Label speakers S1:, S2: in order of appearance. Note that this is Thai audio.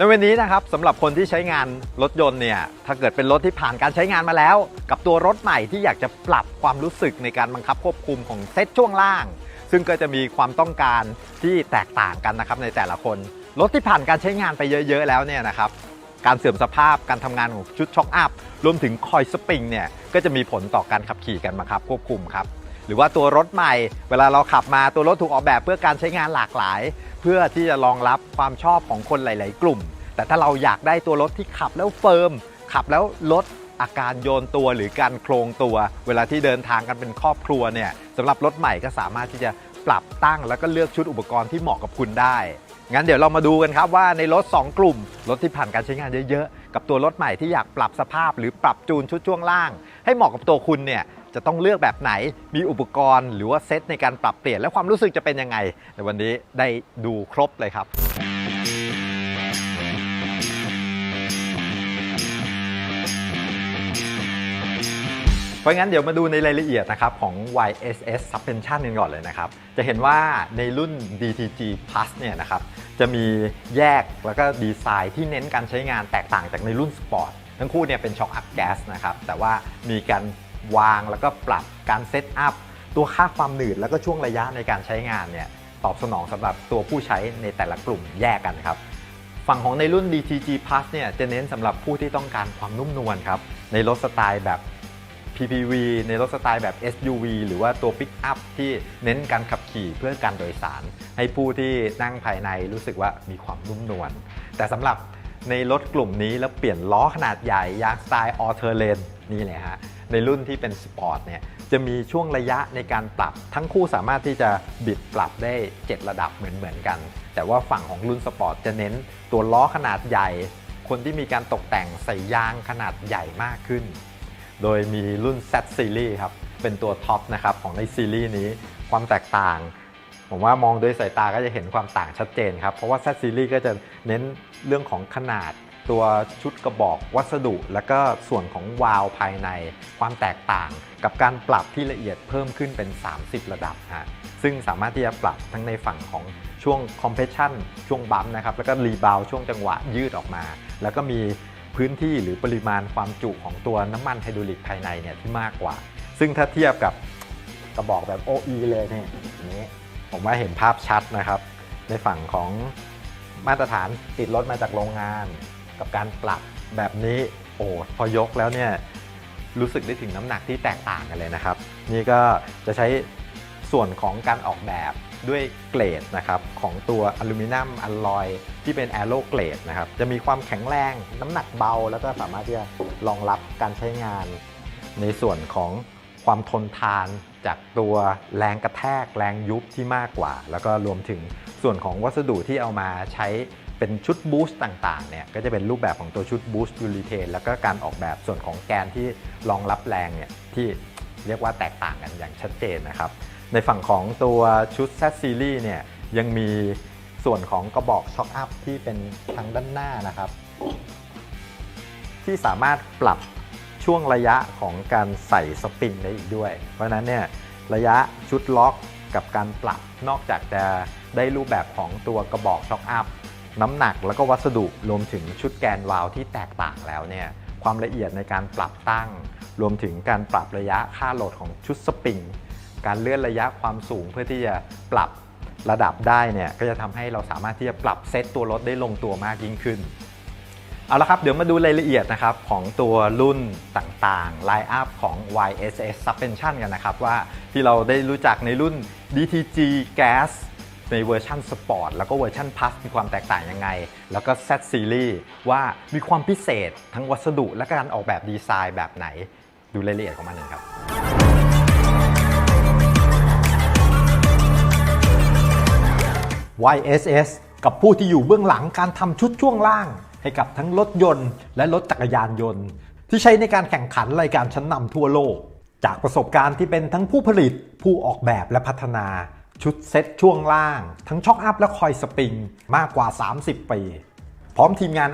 S1: ในวันนี้นะครับสำหรับคนที่ใช้งานรถยนต์เนี่ยถ้าเกิดเป็นรถที่ผ่านการใช้งานมาแล้ว กับตัวรถใหม่ที่อยากจะปรับความรู้สึกในการบังคับควบคุมของเซตช่วงล่าง ซึ่งก็จะมีความต้องการที่แตกต่างกันนะครับในแต่ละคน รถที่ผ่านการใช้งานไปเยอะๆแล้วเนี่ยนะครับการเสื่อมสภาพการทำงานของชุดช็อคอัพรวมถึงคอยสปริงเนี่ยก็จะมีผลต่อการขับขี่กันบังคับควบคุมครับหรือว่าตัวรถใหม่ เวลาเราขับมาตัวรถถูกออกแบบเพื่อการใช้งานหลากหลาย เพื่อที่จะรองรับความชอบของคนหลาย ๆ กลุ่ม แต่ถ้าเราอยากได้ตัวรถที่ขับแล้วเฟิร์ม ขับแล้วลดอาการโยนตัวหรือการโครงตัว เวลาที่เดินทางกันเป็นครอบครัวเนี่ยสำหรับรถใหม่ก็สามารถที่จะปรับตั้งแล้วก็เลือกชุดอุปกรณ์ที่เหมาะกับคุณได้ งั้นเดี๋ยวเรามาดูกันครับว่าในรถ 2 กลุ่ม รถที่ผ่านการใช้งานเยอะๆ กับตัวรถใหม่ที่อยากปรับสภาพหรือปรับจูนชุดช่วงล่าง ให้เหมาะกับตัวคุณเนี่ยจะต้องเลือกแบบไหน มีอุปกรณ์หรือว่าเซตในการปรับเปลี่ยนและความรู้สึกจะเป็นยังไง ในวันนี้ได้ดูครบเลยครับ ราะงั้นเดี๋ยวมาดูในรายละเอียดนะครับของ YSS Suspension กันก่อนเลยนะครับ จะเห็นว่าในรุ่น DTG Plus เนี่ยนะครับจะมีแยกแล้วก็ดีไซน์ที่เน้นการใช้งานแตกต่างจากในรุ่นสปอร์ตทั้งคู่เนี่ยเป็นช็อคอัพแก๊สนะครับแต่ว่ามีการวางแล้วก็ปรับการเซตอัพตัวค่าความหนืดแล้วก็ช่วงระยะในการใช้งานเนี่ยตอบสนองสำหรับตัวผู้ใช้ในแต่ละกลุ่มแยกกันครับฝั่งของในรุ่น DTG Plus เนี่ยจะเน้นสำหรับผู้ที่ต้องการความนุ่มนวลครับในรถสไตล์แบบ PPV ในรถสไตล์แบบ SUV หรือว่าตัว Pick Up ที่เน้นการขับขี่เพื่อการโดยสาร ให้ผู้ที่นั่งภายในรู้สึกว่ามีความนุ่มนวลแต่สำหรับในรถกลุ่มนี้แล้วเปลี่ยนล้อขนาดใหญ่ยางสไตล์ All Terrain นี่เลยฮะในรุ่นที่เป็นสปอร์ตเนี่ยจะมีช่วงระยะในการปรับ ทั้งคู่สามารถที่จะบิดปรับได้ 7 ระดับเหมือนๆกัน แต่ว่าฝั่งของรุ่นสปอร์ตจะเน้นตัวล้อขนาดใหญ่ คนที่มีการตกแต่งใส่ยางขนาดใหญ่มากขึ้น โดยมีรุ่น Z Series ครับ เป็นตัวท็อปนะครับของในซีรีส์นี้ ความแตกต่าง ผมว่ามองด้วยสายตาก็จะเห็นความต่างชัดเจนครับ เพราะว่า Z Series ก็จะเน้นเรื่องของขนาด ตัวชุดกระบอกวัสดุ แล้วก็ส่วนของวาล์วภายใน ความแตกต่าง กับการปรับที่ละเอียดเพิ่มขึ้นเป็น 30 ระดับฮะซึ่งสามารถที่จะปรับทั้งในฝั่งของช่วง compression ช่วงบัมป์นะครับ แล้วก็รีบาวช่วงจังหวะยืดออกมา แล้วก็มี พื้นที่หรือปริมาณความจุของตัวน้ำมันไฮดรอลิกภายในเนี่ยที่มากกว่า ซึ่งถ้าเทียบกับกระบอกแบบ OE เลยเนี่ยนี้ผมว่าเห็นภาพชัดนะครับ ในฝั่งของมาตรฐานติดรถมาจากโรงงาน กับการปรับแบบนี้โอ้พอยกแล้วเนี่ยรู้สึกได้ถึงน้ำหนักที่แตกต่างกันเลยนะครับ นี่ก็จะใช้ ส่วนของการออกแบบด้วยเกรดนะครับของตัวอลูมิเนียมอลลอยที่เป็นแอโรเกรดนะครับจะมีความแข็งแรงน้ำหนักเบา แล้วก็สามารถที่จะรองรับการใช้งาน ในส่วนของความทนทานจากตัวแรงกระแทกแรงยุบที่มากกว่า แล้วก็รวมถึงส่วนของวัสดุที่เอามาใช้เป็นชุดบูสต์ต่างๆเนี่ยก็จะเป็นรูปแบบของตัวชุดบูสต์ยูริเทนแล้วก็การออกแบบส่วนของแกนที่รองรับแรงเนี่ยที่เรียกว่าแตกต่างกันอย่างชัดเจนนะครับ ในฝั่งของตัวชุด Z Series เนี่ยยังมีส่วนของกระบอกช็อคอัพที่เป็นทางด้านหน้านะครับ ที่สามารถปรับช่วงระยะของการใส่สปริงได้อีกด้วย เพราะฉะนั้นเนี่ยระยะชุดล็อกกับการปรับนอกจากจะได้รูปแบบของตัวกระบอกช็อคอัพน้ำหนักแล้วก็วัสดุรวมถึงชุดแกนวาล์วที่แตกต่างแล้วเนี่ยความละเอียดในการปรับตั้ง รวมถึงการปรับระยะค่าโหลดของชุดสปริง การเลื่อนระยะความสูงเพื่อที่จะปรับระดับได้เนี่ยก็จะทำให้เราสามารถที่จะปรับเซตตัวรถได้ลงตัวมากยิ่งขึ้น เอาละครับเดี๋ยวมาดูรายละเอียดนะครับของตัวรุ่นต่างๆ Line Up ของ YSS Suspension กันนะครับ ว่าที่เราได้รู้จักในรุ่น DTG Gas ในเวอร์ชันสปอร์ตแล้วก็เวอร์ชัน Plus มีความแตกต่างยังไง แล้วก็ Z Series ว่ามีความพิเศษทั้งวัสดุและการออกแบบดีไซน์แบบไหน ดูรายละเอียดของมันหนึ่งครับ YSS กับผู้ที่อยู่เบื้องหลังการทำชุดช่วงล่าง ให้กับทั้งรถยนต์ และรถจักรยานยนต์ ที่ใช้ในการแข่งขันรายการชั้นนำทั่วโลก จากประสบการณ์ที่เป็นทั้งผู้ผลิต ผู้ออกแบบและพัฒนา ชุดเซ็ตช่วงล่าง ทั้งช็อคอัพและคอยสปริง มากกว่า 30 ปี พร้อมทีมงาน